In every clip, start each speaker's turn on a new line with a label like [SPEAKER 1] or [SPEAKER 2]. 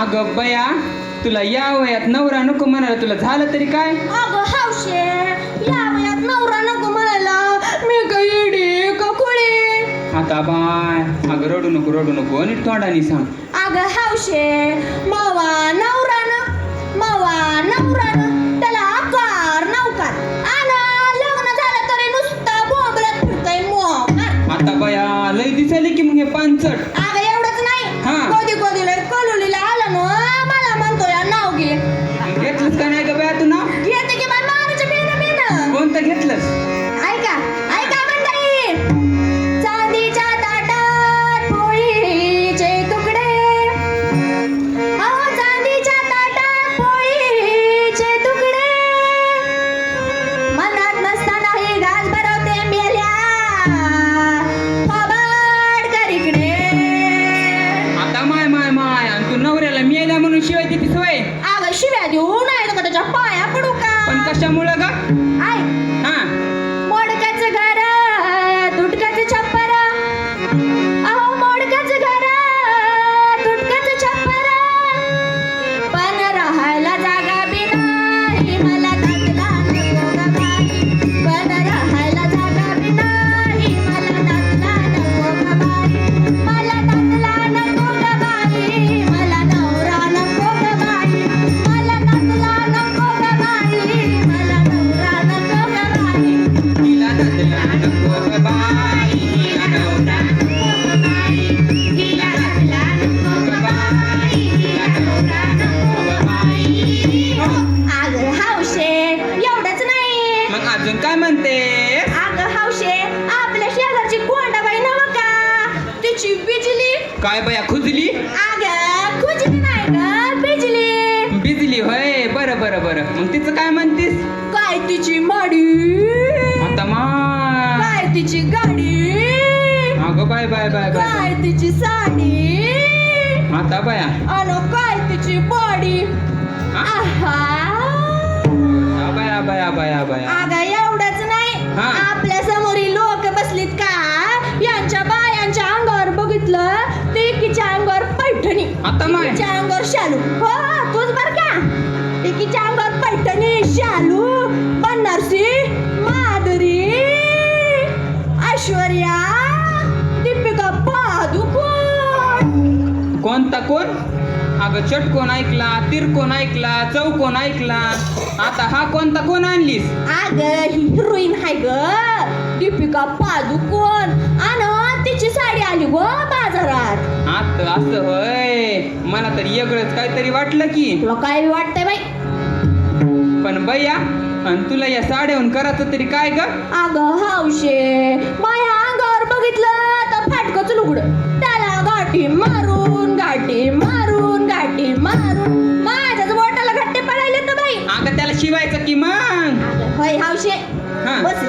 [SPEAKER 1] अगं बया तुला या वयात नवरा नको म्हणाला तुला झालं तरी काय?
[SPEAKER 2] अगं हौशे या वयात नवरा नको म्हणायला मी काही येडी का खुळी
[SPEAKER 1] आता बाय अगं रडू नको रडू नको नीट तोंडाने सांग.
[SPEAKER 2] अगं हौशे मावा नवरानं मावा नवरानं त्याला आकार नवकार आना लग्न झालं तरी नुसतं बोंबलत फिरतय मोकार
[SPEAKER 1] आता बया लय दिसायले की मग हे पानचट. आणि तू नवऱ्याला मिळाला म्हणून शिवाय देते सोय.
[SPEAKER 2] अगं शिव्या देऊ नाही तर त्याच्या पाया पडू का?
[SPEAKER 1] पण कशामुळं ग? काय बया खुजली?
[SPEAKER 2] अगं खुजली नाही ग बिजली
[SPEAKER 1] बिजली होय बरं बरं बरं. मग तिचं काय म्हणतीस?
[SPEAKER 2] काय तिची माडी?
[SPEAKER 1] आता माय
[SPEAKER 2] काय तिची गाडी?
[SPEAKER 1] अगं बाय बाय बाय बाय
[SPEAKER 2] काय तिची साडी?
[SPEAKER 1] आता बया.
[SPEAKER 2] अन काय तिची बॉडी? आहा. पैठणी.
[SPEAKER 1] आता माय
[SPEAKER 2] एकीच्या अंगावर शालू. हो तूच बर का? एकीच्या अंगावर पैठणी शालू बनारसी माधुरी ऐश्वर्या दीपिका पादुकोण.
[SPEAKER 1] कोणता कोण? अगं चटकोन ऐकला तिरकोन ऐकला चौकोन ऐकला? आता हा कोणता कोण आणलीस?
[SPEAKER 2] अग ही हिरोईन हाय ग. दीपिका पादुकोण. आणि
[SPEAKER 1] आता असं होय. मला तर वेगळंच काहीतरी वाटलं की.
[SPEAKER 2] तुला काय वाटतंय बाई?
[SPEAKER 1] पण बया आणि तुला या साड्याहून करायचं तरी काय ग?
[SPEAKER 2] अग हावशे माया अंगावर बघितलं तर फाटकच लुगड. त्याला गाठी मारून गाठी मारून गाठी मारून. माझ्याच बोटाला घट्टे पडायले तर बाई.
[SPEAKER 1] अगं त्याला शिवायचं की मग.
[SPEAKER 2] अगं, होय हावशे
[SPEAKER 1] हा.
[SPEAKER 2] बसलीच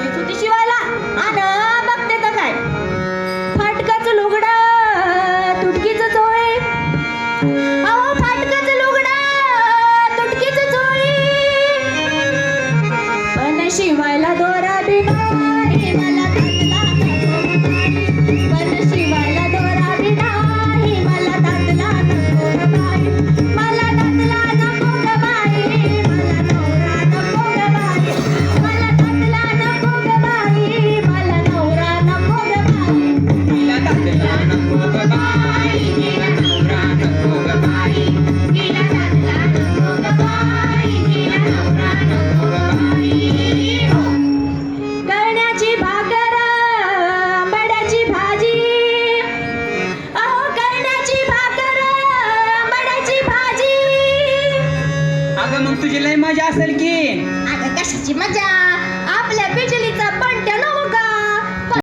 [SPEAKER 1] मग तुझी लय मजा असेल की.
[SPEAKER 2] अगं कशाची मजा?